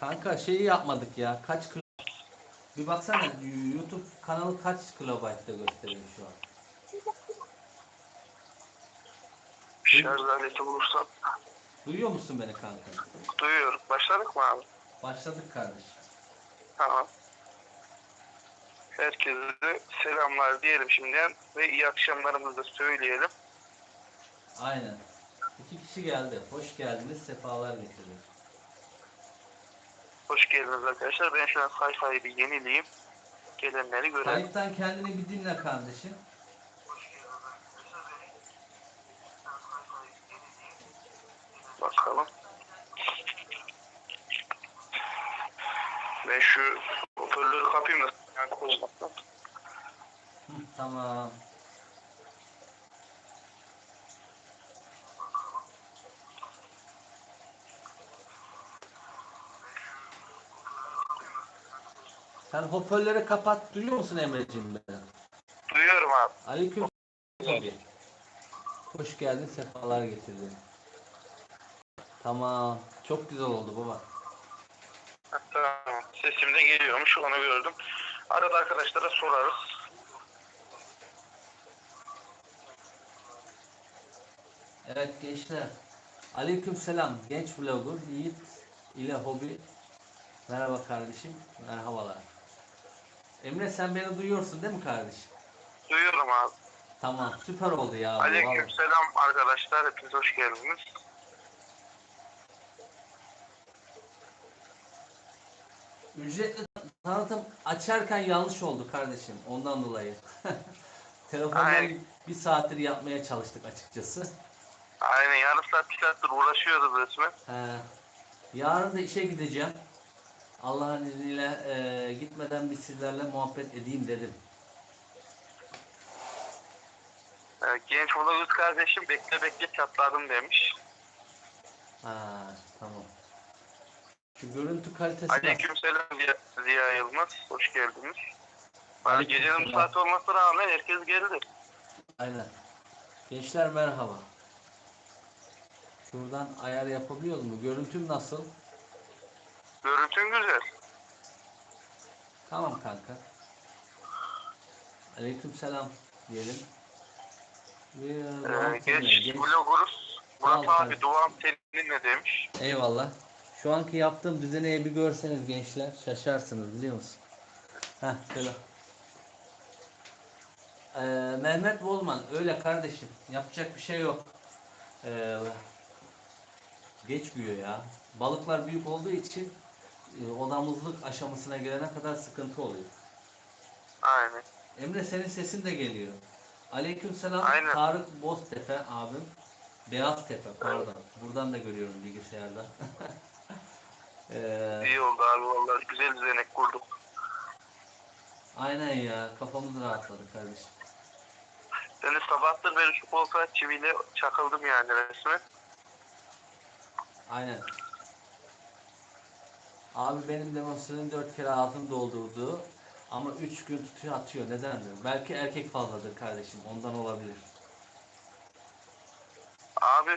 Kanka şeyi yapmadık ya. Kaç. Bir baksana YouTube kanalı kaç kilobaytta gösteriyor şu an. Şarj aleti bulursam Duyuyor musun beni kanka? duyuyorum. Başladık mı abi? Başladık kardeş. Tamam. Herkese selamlar diyelim şimdiden ve iyi akşamlarımızı da söyleyelim. Aynen. İki kişi geldi. Hoş geldiniz. Sefalar getirdiniz. Hoş geldiniz arkadaşlar. Ben şu an sayfayı bir yenileyim. Gelenleri görelim. Kayıttan kendini bir dinle kardeşim. Bakalım. Ben şu hoparlörü kapayım da yani tamam. Sen hoparlörü kapat. Duyuyor musun Emre'ciğim beni? Duyuyorum abi. Aleyküm tabii. Hoş geldin, sefalar getirdin. Tamam. Çok güzel oldu baba. Tamam. Sesim de geliyormuş onu gördüm. Arada arkadaşlara sorarız. Evet gençler. Aleyküm selam. Genç vlogger Yiğit ile hobi. Merhaba kardeşim. Merhabalar. Emre sen beni duyuyorsun değil mi kardeşim? Duyuyorum abi. Tamam. Süper oldu ya. Aleyküm selam arkadaşlar. Hepiniz hoş geldiniz. Ücretli tanıtım açarken yanlış oldu kardeşim. Ondan dolayı. Telefondan bir saattir yapmaya çalıştık açıkçası. Aynen yarım saat bir saattir uğraşıyoruz resmen. He. Yarın da işe gideceğim. Allah'ın izniyle e, gitmeden bir sizlerle muhabbet edeyim dedim. Ee, genç vlogger kardeşim bekle bekle çatladım demiş. Ha, tamam. Şu görüntü kalitesi Aleyküm selam Ziya, Ziya Yılmaz. Hoş geldiniz. Aleyküm gecenin bu saati olmasına rağmen herkes geldi. Aynen. Gençler merhaba. Şuradan ayar yapabiliyor mu? Görüntüm nasıl? Görüntün güzel. Tamam kanka. Aleyküm selam diyelim. Ee, genç- vloggeruz. Murat abi duam seninle demiş. Eyvallah. Şu anki yaptığım düzeneyi bir görseniz gençler şaşarsınız biliyor musun? Heh şöyle. Ee, Mehmet Bolman öyle kardeşim. Yapacak bir şey yok. Ee, geç büyüyor ya. Balıklar büyük olduğu için e, odamızlık aşamasına gelene kadar sıkıntı oluyor. Aynen. Emre senin sesin de geliyor. Aleykümselam Aynen. Tarık Boztepe abim. Beyaz Tepe pardon. Buradan da görüyorum bilgisayarda. Ee, İyi oldu abi vallahi güzel düzenek kurduk. aynen ya kafamız rahatladı kardeşim. Ben de sabahtır beri şu koltuğa çiviyle çakıldım yani resmen. Aynen. Abi benim demonstrasyon dört kere altın doldurdu. Ama üç gün tutuyor atıyor. Neden diyor. Belki erkek fazladır kardeşim. Ondan olabilir. Abi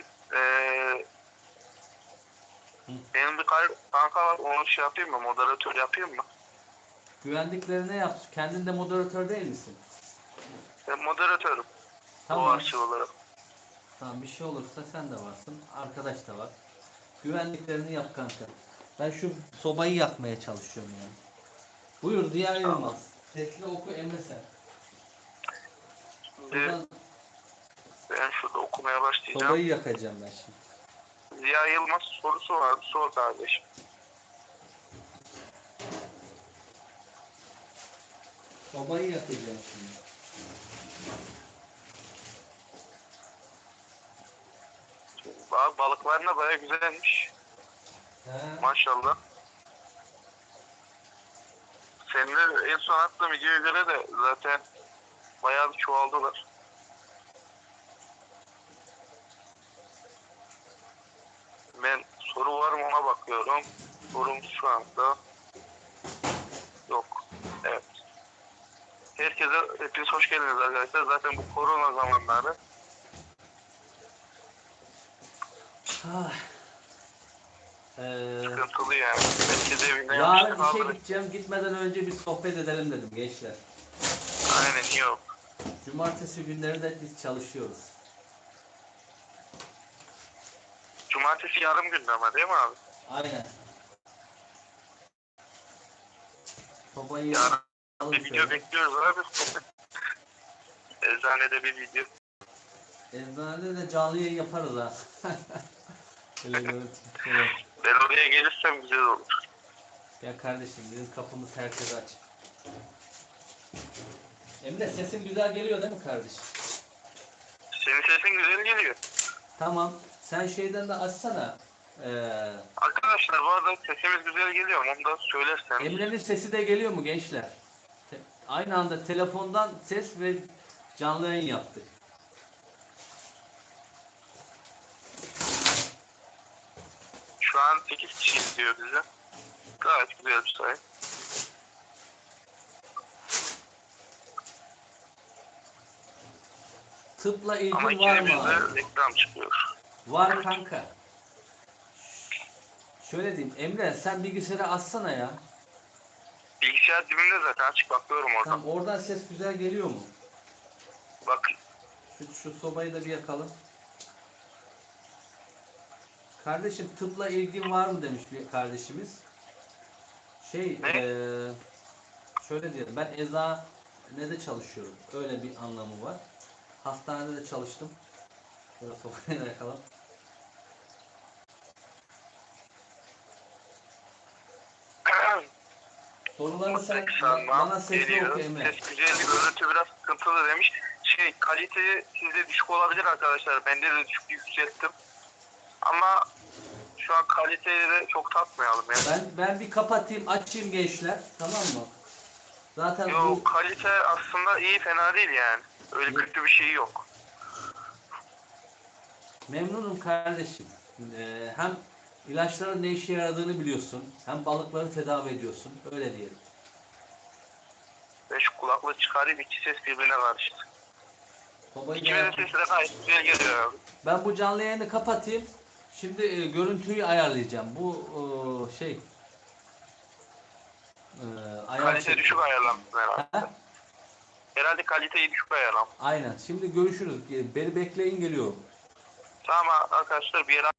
Hı. benim bir kar- kanka var onu şey yapayım mı moderatör yapayım mı? Güvendiklerine yap. Kendin de moderatör değil misin? Ben moderatörüm. Tamam. Doğaçlı olarak. Tamam bir şey olursa sen de varsın. Arkadaş da var. Güvenliklerini yap kanka. Ben şu sobayı yakmaya çalışıyorum yani. Buyur Ziya Yılmaz. Sesli oku Emre sen. Şimdi ben şurada okumaya başlayacağım. sobayı yakacağım ben şimdi. Ziya Yılmaz sorusu vardı. Sor kardeşim. Sobayı yakacağım şimdi. Bak balıklarına baya güzelmiş. He. Maşallah. Seninle en son attığım videoya göre de zaten bayağı bir çoğaldılar. Ben soru var mı ona bakıyorum. Sorum şu anda yok. Evet. Herkese hepiniz hoş geldiniz arkadaşlar. Zaten bu korona zamanları Ah. Ee, Sıkıntılı yani. De evinde yarın işe aldım. gideceğim. Gitmeden önce bir sohbet edelim dedim gençler. Aynen yok. Cumartesi günleri de biz çalışıyoruz. Cumartesi yarım günde ama değil mi abi? Aynen. Sobayı Yarın bir video bekliyoruz abi. Eczanede bir video. Eczanede de canlı yayın yaparız ha. Öyle görüntü. Ben oraya gelirsem güzel olur. Ya kardeşim bizim kapımız herkese açık. Emre sesin güzel geliyor değil mi kardeşim? Senin sesin güzel geliyor. Tamam. Sen şeyden de açsana. Ee, Arkadaşlar bu arada sesimiz güzel geliyor. Onu da söylersen. Emre'nin sesi de geliyor mu gençler? Te- aynı anda telefondan ses ve canlı yayın yaptık. Şu an 8 kişi izliyor bizi. Gayet güzel bir sayı. Tıpla ilgin Ama var mı? abi? reklam çıkıyor. Var kanka. Şöyle diyeyim. Emre sen bilgisayarı açsana ya. Bilgisayar dibimde zaten açık bakıyorum oradan. Tamam, oradan ses güzel geliyor mu? Bak Şu, şu sobayı da bir yakalım. Kardeşim tıpla ilgin var mı demiş bir kardeşimiz. Şey, Ne? eee, şöyle diyelim. Ben eczanede çalışıyorum. Öyle bir anlamı var. Hastanede de çalıştım. Şöyle sobayı da yakalım. Soruları sen bana sesli oku Emre. Ses güzeldi, görüntü biraz sıkıntılı demiş. Şey, kalite sizde düşük olabilir arkadaşlar. Bende de düşük yükselttim. Ama şu an kaliteyi de çok tatmayalım ya. Ben ben bir kapatayım, açayım gençler. Tamam mı? Zaten Yo, bu kalite aslında iyi fena değil yani. Öyle kötü bir şey yok. memnunum kardeşim. Ee, hem ilaçların ne işe yaradığını biliyorsun. Hem balıkları tedavi ediyorsun. Öyle diyelim. Ben şu kulaklığı çıkarayım iki ses birbirine karıştı. İkimizin sesi de gayet güzel geliyor abi. Ben bu canlı yayını kapatayım. Şimdi e, görüntüyü ayarlayacağım. Bu e, şey e, ayar Kalite şekli. düşük ayarlamışsın herhalde. Ha? Herhalde kaliteyi düşük ayarlamışsın. Aynen. Şimdi görüşürüz. Beni bekleyin geliyorum. Tamam arkadaşlar bir yere